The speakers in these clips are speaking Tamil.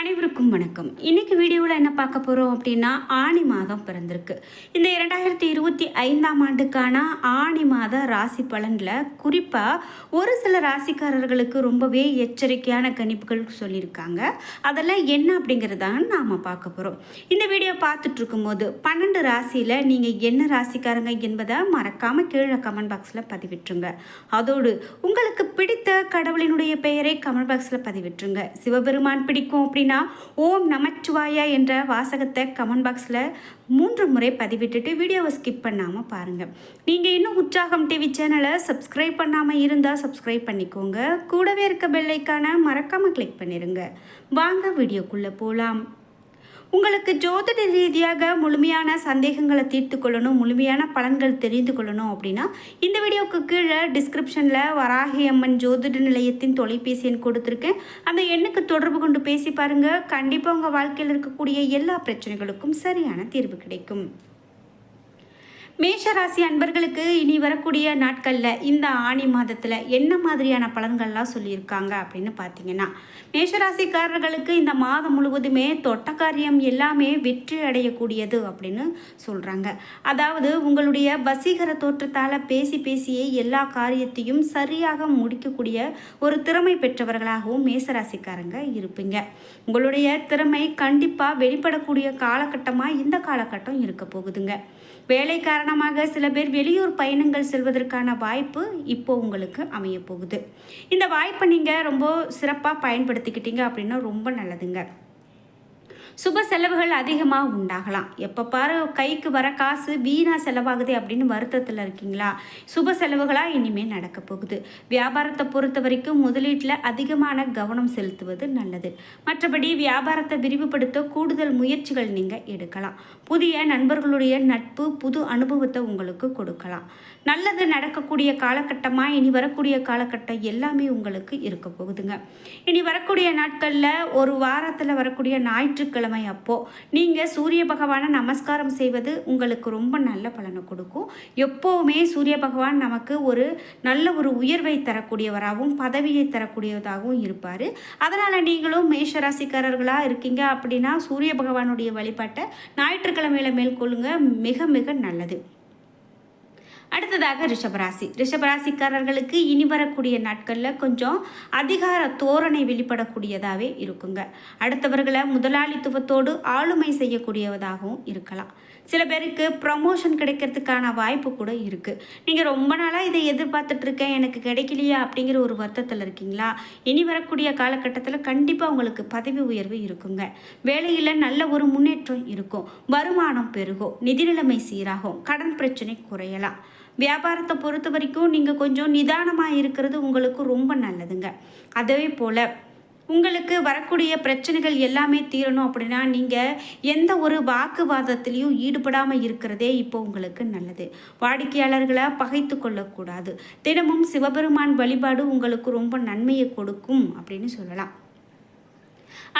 அனைவருக்கும் வணக்கம். இன்னைக்கு வீடியோவில் என்ன பார்க்க போகிறோம் அப்படின்னா ஆணி மாதம் பிறந்திருக்கு. இந்த இரண்டாயிரத்தி இருபத்தி ஐந்தாம் ஆண்டுக்கான ஆணி மாத ராசி பலனில் குறிப்பாக ஒரு சில ராசிக்காரர்களுக்கு ரொம்பவே எச்சரிக்கையான கணிப்புகள் சொல்லியிருக்காங்க. அதெல்லாம் என்ன அப்படிங்கிறதான்னு நாம் பார்க்க போகிறோம் இந்த வீடியோ பார்த்துட்டு இருக்கும்போது பன்னெண்டு ராசியில் நீங்கள் என்ன ராசிக்காரங்க என்பதை மறக்காமல் கீழே கமெண்ட் பாக்ஸில் பதிவிட்டுருங்க. அதோடு உங்களுக்கு பிடித்த கடவுளினுடைய பெயரை கமெண்ட் பாக்ஸில் பதிவிட்டுருங்க. சிவபெருமான் பிடிக்கும் அப்படின்னு ஓம் நமச்சிவாயா என்ற வாசகத்தை கமெண்ட் பாக்ஸில் மூன்று முறை பதிவிட்டுட்டு வீடியோவை ஸ்கிப் பண்ணாமல் பாருங்கள் நீங்கள் இன்னும் உற்சாகம் டிவி சேனலை சப்ஸ்கிரைப் பண்ணாமல் இருந்தால் சப்ஸ்கிரைப் பண்ணிக்கோங்க. கூடவே இருக்க பெல்லைக்கான மறக்காமல் கிளிக் பண்ணிடுங்க வாங்க வீடியோக்குள்ளே போகலாம் உங்களுக்கு ஜோதிட ரீதியாக முழுமையான சந்தேகங்களை தீர்த்து கொள்ளணும் முழுமையான பலன்கள் தெரிந்து கொள்ளணும் அப்படின்னா இந்த வீடியோவுக்கு கீழே டிஸ்கிரிப்ஷனில் வராகி அம்மன் ஜோதிட நிலையத்தின் தொலைபேசி எண் கொடுத்துருக்கேன். அந்த எண்ணுக்கு தொடர்பு கொண்டு பேசி பாருங்கள் கண்டிப்பாக உங்கள் வாழ்க்கையில் இருக்கக்கூடிய எல்லா பிரச்சனைகளுக்கும் சரியான தீர்வு கிடைக்கும். மேஷராசி அன்பர்களுக்கு இனி வரக்கூடிய நாட்களில் இந்த ஆணி மாதத்தில் என்ன மாதிரியான பலன்கள்லாம் சொல்லியிருக்காங்க அப்படின்னு பார்த்தீங்கன்னா மேஷராசிக்காரர்களுக்கு இந்த மாதம் முழுவதுமே தொட்ட காரியம் எல்லாமே வெற்றி அடையக்கூடியது அப்படின்னு சொல்கிறாங்க அதாவது உங்களுடைய வசீகர தோற்றத்தால் பேசி பேசியே எல்லா காரியத்தையும் சரியாக முடிக்கக்கூடிய ஒரு திறமை பெற்றவர்களாகவும் மேஷராசிக்காரங்க இருப்பீங்க. உங்களுடைய திறமை கண்டிப்பாக வெளிப்படக்கூடிய காலகட்டமாக இந்த காலகட்டம் இருக்க போகுதுங்க. வேலை காரணமாக சில பேர் வெளியூர் பயணங்கள் செல்வதற்கான வாய்ப்பு இப்போ உங்களுக்கு அமைய போகுது இந்த வாய்ப்பை நீங்கள் ரொம்ப சிறப்பாக பயன்படுத்திக்கிட்டீங்க அப்படின்னா ரொம்ப நல்லதுங்க. சுப செலவுகள் அதிகமாக உண்டாகலாம். எப்போ பாரு கைக்கு வர காசு வீணாக செலவாகுது அப்படின்னு வருத்தத்தில் இருக்கீங்களா? சுப செலவுகளாக இனிமேல் நடக்க போகுது. வியாபாரத்தை பொறுத்த வரைக்கும் முதலீட்டில் அதிகமான கவனம் செலுத்துவது நல்லது. மற்றபடி வியாபாரத்தை விரிவுபடுத்த கூடுதல் முயற்சிகள் நீங்கள் எடுக்கலாம். புதிய நண்பர்களுடைய நட்பு புது அனுபவத்தை உங்களுக்கு கொடுக்கலாம். நல்லது நடக்கக்கூடிய காலகட்டமாக இனி வரக்கூடிய காலகட்டம் எல்லாமே உங்களுக்கு இருக்க போகுதுங்க. இனி வரக்கூடிய நாட்களில் ஒரு வாரத்தில் வரக்கூடிய ஞாயிற்றுக்கிழமை அப்போது நீங்கள் சூரிய பகவானை நமஸ்காரம் செய்வது உங்களுக்கு ரொம்ப நல்ல பலனை கொடுக்கும். எப்போவுமே சூரிய பகவான் நமக்கு ஒரு நல்ல ஒரு உயர்வை தரக்கூடியவராகவும் பதவியை தரக்கூடியதாகவும் இருப்பார். அதனால் நீங்களும் மேஷராசிக்காரர்களாக இருக்கீங்க அப்படின்னா சூரிய பகவானுடைய வழிபாட்டை ஞாயிற்றுக்கிழமையில மேற்கொள்ளுங்க. மிக மிக நல்லது. அடுத்ததாக ரிஷபராசி. ரிஷபராசிக்காரர்களுக்கு இனி வரக்கூடிய நாட்களில் கொஞ்சம் அதிகார தோரணை வெளிப்படக்கூடியதாகவே இருக்குங்க. அடுத்தவர்களை முதலாளித்துவத்தோடு ஆளுமை செய்யக்கூடியதாகவும் இருக்கலாம். சில பேருக்கு ப்ரமோஷன் கிடைக்கிறதுக்கான வாய்ப்பு கூட இருக்குது நீங்கள் ரொம்ப நாளாக இதை எதிர்பார்த்துட்ருக்கேன் எனக்கு கிடைக்கலையா அப்படிங்கிற ஒரு வருத்தத்தில் இருக்கீங்களா? இனி வரக்கூடிய காலகட்டத்தில் கண்டிப்பாக உங்களுக்கு பதவி உயர்வு இருக்குங்க. வேலையில் நல்ல ஒரு முன்னேற்றம் இருக்கும். வருமானம் பெருகும். நிதி நிலைமை சீராகும். கடன் பிரச்சனை குறையலாம். வியாபாரத்தை பொறுத்த வரைக்கும் நீங்கள் கொஞ்சம் நிதானமாக இருக்கிறது உங்களுக்கு ரொம்ப நல்லதுங்க. அதே போல் உங்களுக்கு வரக்கூடிய பிரச்சனைகள் எல்லாமே தீரணும் அப்படின்னா நீங்கள் எந்த ஒரு வாக்குவாதத்திலையும் ஈடுபடாமல் இருக்கிறதே இப்போ உங்களுக்கு நல்லது. வாடிக்கையாளர்களை பகைத்து கொள்ளக்கூடாது. தினமும் சிவபெருமான் வழிபாடு உங்களுக்கு ரொம்ப நன்மையை கொடுக்கும் அப்படின்னு சொல்லலாம்.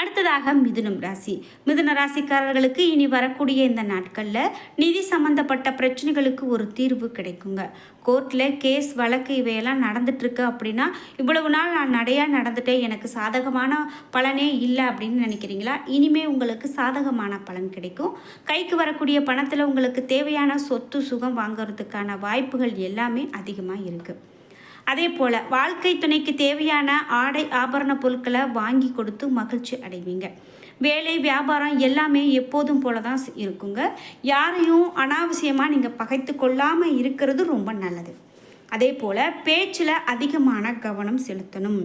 அடுத்ததாக மிதுனம் ராசி. மிதுன ராசிக்காரர்களுக்கு இனி வரக்கூடிய இந்த நாட்களில் நிதி சம்பந்தப்பட்ட பிரச்சனைகளுக்கு ஒரு தீர்வு கிடைக்குங்க. கோர்ட்டில் கேஸ் வழக்கு இவையெல்லாம் நடந்துட்டுருக்கு அப்படின்னா இவ்வளவு நாள் நான் நடையாக நடந்துட்டேன் எனக்கு சாதகமான பலனே இல்லை அப்படின்னு நினைக்கிறீங்களா? இனிமே உங்களுக்கு சாதகமான பலன் கிடைக்கும். கைக்கு வரக்கூடிய பணத்தில் உங்களுக்கு தேவையான சொத்து சுகம் வாங்குறதுக்கான வாய்ப்புகள் எல்லாமே அதிகமாக இருக்குது அதே போல் வாழ்க்கை துணைக்கு தேவையான ஆடை ஆபரண பொருட்களை வாங்கி கொடுத்து மகிழ்ச்சி அடைவீங்க. வேலை வியாபாரம் எல்லாமே எப்போதும் போல தான் இருக்குங்க. யாரையும் அனாவசியமாக நீங்கள் பகைத்து கொள்ளாமல் இருக்கிறது ரொம்ப நல்லது. அதே போல் பேச்சில் அதிகமான கவனம் செலுத்தணும்.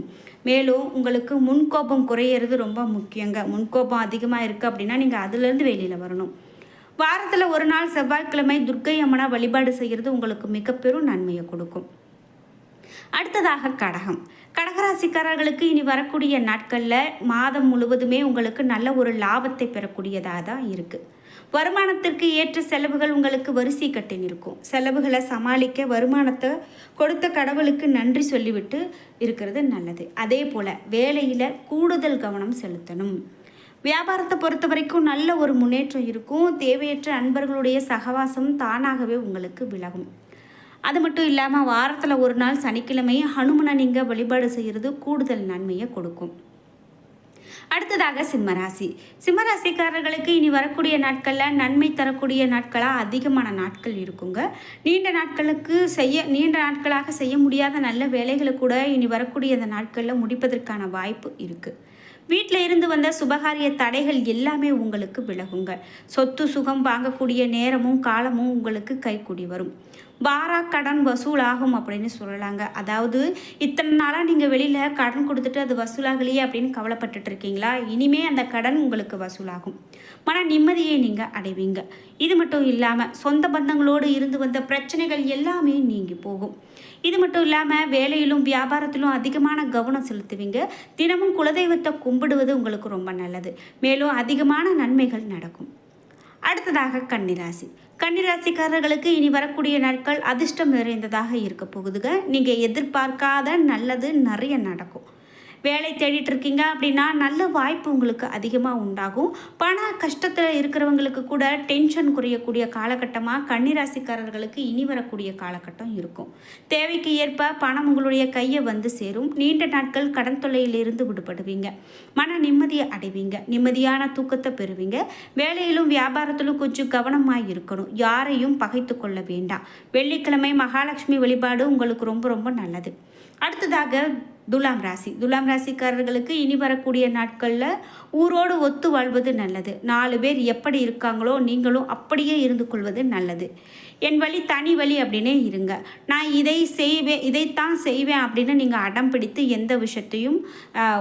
மேலும் உங்களுக்கு முன்கோபம் குறையிறது ரொம்ப முக்கியங்க. முன்கோபம் அதிகமாக இருக்குது அப்படின்னா நீங்கள் அதுலேருந்து வெளியில் வரணும். வாரத்தில் ஒரு நாள் செவ்வாய்க்கிழமை துர்க்கை அம்மனை வழிபாடு செய்கிறது உங்களுக்கு மிகப்பெரும் நன்மையை கொடுக்கும். அடுத்ததாக கடகம். கடகராசிக்காரர்களுக்கு இனி வரக்கூடிய நாட்களில் மாதம் முழுவதுமே உங்களுக்கு நல்ல ஒரு லாபத்தை பெறக்கூடியதாக தான் இருக்குது வருமானத்திற்கு ஏற்ற செலவுகள் உங்களுக்கு வரிசை கட்டி நிற்கும் செலவுகளை சமாளிக்க வருமானத்தை கொடுத்த கடவுளுக்கு நன்றி சொல்லிவிட்டு இருக்கிறது நல்லது. அதே போல் வேலையில் கூடுதல் கவனம் செலுத்தணும். வியாபாரத்தை பொறுத்த வரைக்கும் நல்ல ஒரு முன்னேற்றம் இருக்கும். தேவையற்ற அன்பர்களுடைய சகவாசம் தானாகவே உங்களுக்கு விலகும். அது மட்டும் இல்லாமல் வாரத்தில் ஒரு நாள் சனிக்கிழமை ஹனுமனை நீங்கள் வழிபாடு செய்கிறது கூடுதல் நன்மையை கொடுக்கும். அடுத்ததாக சிம்மராசி. சிம்மராசிக்காரர்களுக்கு இனி வரக்கூடிய நாட்களில் நன்மை தரக்கூடிய நாட்களாக அதிகமான நாட்கள் இருக்குங்க. நீண்ட நாட்களுக்கு செய்ய நீண்ட நாட்களாக செய்ய முடியாத நல்ல வேலைகளை கூட இனி வரக்கூடிய அந்த நாட்களில் முடிப்பதற்கான வாய்ப்பு இருக்குது வீட்டில் இருந்து வந்த சுபகாரிய தடைகள் எல்லாமே உங்களுக்கு விலகுங்க சொத்து சுகம் வாங்கக்கூடிய நேரமும் காலமும் உங்களுக்கு கைக்கூடி வரும். வாரா கடன் வசூலாகும் அப்படின்னு சொல்லலாங்க. அதாவது இத்தனை நாளாக நீங்கள் வெளியில் கடன் கொடுத்துட்டு அது வசூலாகலையே அப்படின்னு கவலைப்பட்டுட்டு இருக்கீங்களா? இனிமே அந்த கடன் உங்களுக்கு வசூலாகும். மன நிம்மதியை நீங்கள் அடைவீங்க. இது மட்டும் இல்லாமல் சொந்த பந்தங்களோடு இருந்து வந்த பிரச்சனைகள் எல்லாமே நீங்கி போகும். இது மட்டும் இல்லாமல் வேலையிலும் வியாபாரத்திலும் அதிகமான கவனம் செலுத்துவீங்க. தினமும் குலதெய்வத்தை கும்பிடுவது உங்களுக்கு ரொம்ப நல்லது. மேலும் அதிகமான நன்மைகள் நடக்கும். அடுத்ததாக கன்னிராசி. கன்னிராசிக்காரர்களுக்கு இனி வரக்கூடிய நாட்கள் அதிர்ஷ்டம் நிறைந்ததாக இருக்க போகுதுங்க. நீங்கள் எதிர்பார்க்காத நல்லது நிறைய நடக்கும். வேலை தேடிட்டு இருக்கீங்க அப்படின்னா நல்ல வாய்ப்பு உங்களுக்கு அதிகமாக உண்டாகும். பண கஷ்டத்தில் இருக்கிறவங்களுக்கு கூட டென்ஷன் குறையக்கூடிய காலகட்டமாக கன்னிராசிக்காரர்களுக்கு இனி வரக்கூடிய காலகட்டம் இருக்கும். தேவைக்கு ஏற்ப பணம் உங்களுடைய கையை வந்து சேரும். நீண்ட நாட்கள் கடன் தொல்லையிலிருந்து விடுபடுவீங்க. மன நிம்மதியை அடைவீங்க. நிம்மதியான தூக்கத்தை பெறுவீங்க. வேலையிலும் வியாபாரத்திலும் கொஞ்சம் கவனமாக இருக்கணும். யாரையும் பகைத்து கொள்ள வேண்டாம். வெள்ளிக்கிழமை மகாலட்சுமி வழிபாடு உங்களுக்கு ரொம்ப ரொம்ப நல்லது. அடுத்ததாக துலாம் ராசி. துலாம் ராசிக்காரர்களுக்கு இனி வரக்கூடிய நாட்களில் ஊரோடு ஒத்து வாழ்வது நல்லது. நாலு பேர் எப்படி இருக்காங்களோ நீங்களும் அப்படியே இருந்து கொள்வது நல்லது. என் வழி தனி வழி அப்படின்னே இருங்க. நான் இதை செய்வேன் இதைத்தான் செய்வேன் அப்படின்னு நீங்கள் அடம் பிடித்து எந்த விஷயத்தையும்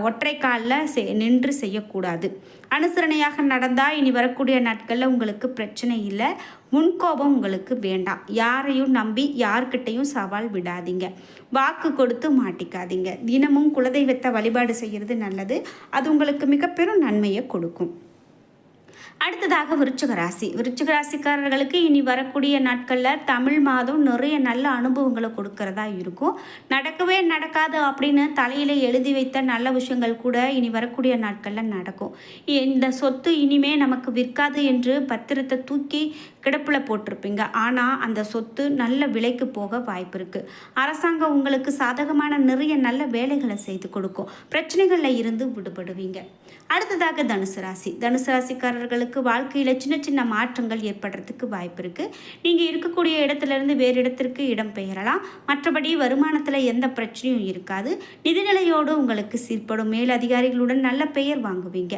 ஒற்றை காலில் செ நின்று செய்யக்கூடாது. அனுசரணையாக நடந்தால் இனி வரக்கூடிய நாட்களில் உங்களுக்கு பிரச்சனை இல்லை. முன்கோபம் உங்களுக்கு வேண்டாம். யாரையும் நம்பி யார்கிட்டையும் சவால் விடாதீங்க. வாக்கு கொடுத்து மாட்டிக்காதீங்க. தினமும் குலதெய்வத்தை வழிபாடு செய்கிறது நல்லது. அது உங்களுக்கு மிகப்பெரும் நன்மையை கொடுக்கும். அடுத்ததாக விருச்சிக ராசி. விருச்சிக ராசிக்காரர்களுக்கு இனி வரக்கூடிய நாட்களில் தமிழ் மாதம் நிறைய நல்ல அனுபவங்களை கொடுக்கறதா இருக்கும். நடக்கவே நடக்காது அப்படின்னு தலையில் எழுதி வைத்த நல்ல விஷயங்கள் கூட இனி வரக்கூடிய நாட்களில் நடக்கும். இந்த சொத்து இனிமே நமக்கு விற்காது என்று பத்திரத்தை தூக்கி கிடப்பில் போட்டிருப்பீங்க. ஆனால் அந்த சொத்து நல்ல விலைக்கு போக வாய்ப்பு இருக்குது அரசாங்கம் உங்களுக்கு சாதகமான நிறைய நல்ல வேலைகளை செய்து கொடுக்கும். பிரச்சனைகளில் இருந்து விடுபடுவீங்க. அடுத்ததாக தனுசு ராசி. தனுசு ராசிக்காரர்களுக்கு வாழ்க்கையில் சின்ன சின்ன மாற்றங்கள் ஏற்படுறதுக்கு வாய்ப்பு இருக்குது நீங்கள் இருக்கக்கூடிய இடத்துலேருந்து வேறு இடத்திற்கு இடம் பெயரலாம். மற்றபடி வருமானத்தில் எந்த பிரச்சனையும் இருக்காது. நிதிநிலையோடு உங்களுக்கு சீர்படும். மேலதிகாரிகளுடன் நல்ல பெயர் வாங்குவீங்க.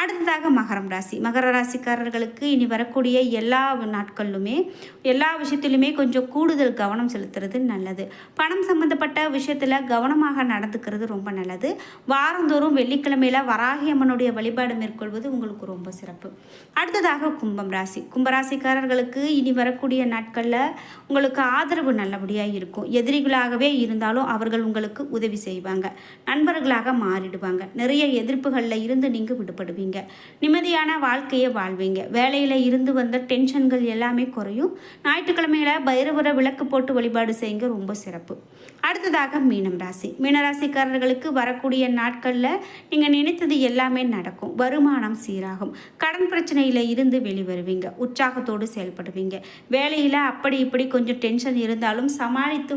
அடுத்ததாக மகரம் ராசி. மகர ராசிக்காரர்களுக்கு இனி வரக்கூடிய எல்லா நாட்களிலுமே எல்லா விஷயத்திலுமே கொஞ்சம் கூடுதல் கவனம் செலுத்துறது நல்லது. பணம் சம்மந்தப்பட்ட விஷயத்தில் கவனமாக நடந்துக்கிறது ரொம்ப நல்லது. வாரந்தோறும் வெள்ளிக்கிழமையில் வராகி அம்மனுடைய வழிபாடு மேற்கொள்வது உங்களுக்கு ரொம்ப சிறப்பு. அடுத்ததாக கும்பம் ராசி. கும்பராசிக்காரர்களுக்கு இனி வரக்கூடிய நாட்களில் உங்களுக்கு ஆதரவு நல்லபடியாக இருக்கும். எதிரிகளாகவே இருந்தாலும் அவர்கள் உங்களுக்கு உதவி செய்வாங்க. நண்பர்களாக மாறிடுவாங்க. நிறைய எதிர்ப்புகளில் இருந்து நீங்கள் விடுபடுவீங்க. வாழ்வீங்க. நிம்மதியான வாழ்க்கையை வாழ்வீங்க. வேலையில் இருந்து வந்த டென்ஷன்கள் எல்லாமே குறையும். ஞாயிற்றுக்கிழமையில் பைரவரை விளக்கு போட்டு வழிபாடு செய்யுங்க ரொம்ப சிறப்பு. அடுத்ததாக மீனம் ராசி. மீனராசிக்காரர்களுக்கு வரக்கூடிய நாட்களில் நீங்கள் நினைத்தது எல்லாமே நடக்கும். வருமானம் சீராகும். கடன் பிரச்சனையில் இருந்து வெளிவருவீங்க. உற்சாகத்தோடு செயல்படுவீங்க. வேலையில் அப்படி இப்படி கொஞ்சம் டென்ஷன் இருந்தாலும் சமாளித்து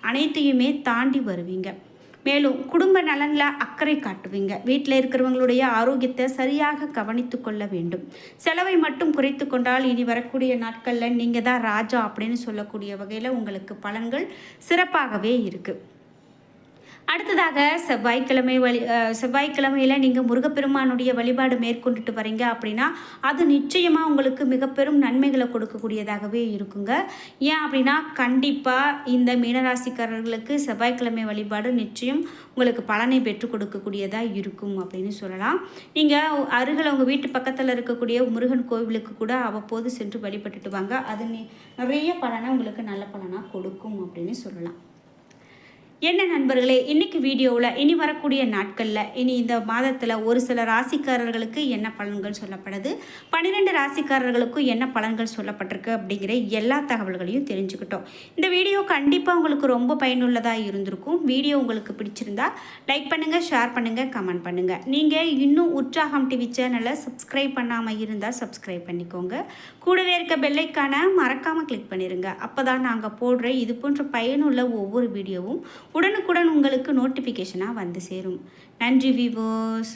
அனைத்தையுமே தாண்டி வருவீங்க. மேலும் குடும்ப நலனில் அக்கறை காட்டுவீங்க. வீட்டில் இருக்கிறவங்களுடைய ஆரோக்கியத்தை சரியாக கவனித்து கொள்ள வேண்டும். செலவை மட்டும் குறைத்து கொண்டால் இனி வரக்கூடிய நாட்களில் நீங்கள் தான் ராஜா அப்படின்னு சொல்லக்கூடிய வகையில் உங்களுக்கு பலன்கள் சிறப்பாகவே இருக்குது அடுத்ததாக செவ்வாய்க்கிழமை வழி செவ்வாய்க்கிழமையில் நீங்கள் முருகப்பெருமானுடைய வழிபாடு மேற்கொண்டுட்டு வரீங்க அப்படின்னா அது நிச்சயமாக உங்களுக்கு மிக பெரும் நன்மைகளை கொடுக்கக்கூடியதாகவே இருக்குங்க. ஏன் அப்படின்னா கண்டிப்பாக இந்த மீனராசிக்காரர்களுக்கு செவ்வாய்க்கிழமை வழிபாடு நிச்சயம் உங்களுக்கு பலனை பெற்றுக் கொடுக்கக்கூடியதாக இருக்கும் அப்படின்னு சொல்லலாம். நீங்கள் அருகில் உங்கள் வீட்டு பக்கத்தில் இருக்கக்கூடிய முருகன் கோவிலுக்கு கூட அவ்வப்போது சென்று வழிபட்டுட்டு வாங்க. அது நிறைய பலனை உங்களுக்கு நல்ல பலனாக கொடுக்கும் அப்படின்னு சொல்லலாம். என்ன நண்பர்களே இன்னைக்கு வீடியோவில் இனி வரக்கூடிய நாட்களில் இனி இந்த மாதத்தில் ஒரு சில ராசிக்காரர்களுக்கு என்ன பலன்கள் சொல்லப்படுது பன்னிரெண்டு ராசிக்காரர்களுக்கும் என்ன பலன்கள் சொல்லப்பட்டிருக்கு அப்படிங்கிற எல்லா தகவல்களையும் தெரிஞ்சுக்கிட்டோம். இந்த வீடியோ கண்டிப்பாக உங்களுக்கு ரொம்ப பயனுள்ளதாக இருந்திருக்கும். வீடியோ உங்களுக்கு பிடிச்சிருந்தா லைக் பண்ணுங்கள் ஷேர் பண்ணுங்கள் கமெண்ட் பண்ணுங்கள் நீங்கள் இன்னும் உற்சாகம் டிவி சேனலை சப்ஸ்கிரைப் பண்ணாமல் இருந்தால் சப்ஸ்கிரைப் பண்ணிக்கோங்க. கூடவே இருக்க பெல்லைக்கான மறக்காமல் கிளிக் பண்ணிடுங்க அப்போ தான் நாங்கள் போடுற இது போன்ற பயனுள்ள ஒவ்வொரு வீடியோவும் உடனுக்குடன் உங்களுக்கு நோட்டிஃபிகேஷனாக வந்து சேரும். நன்றி விவோஸ்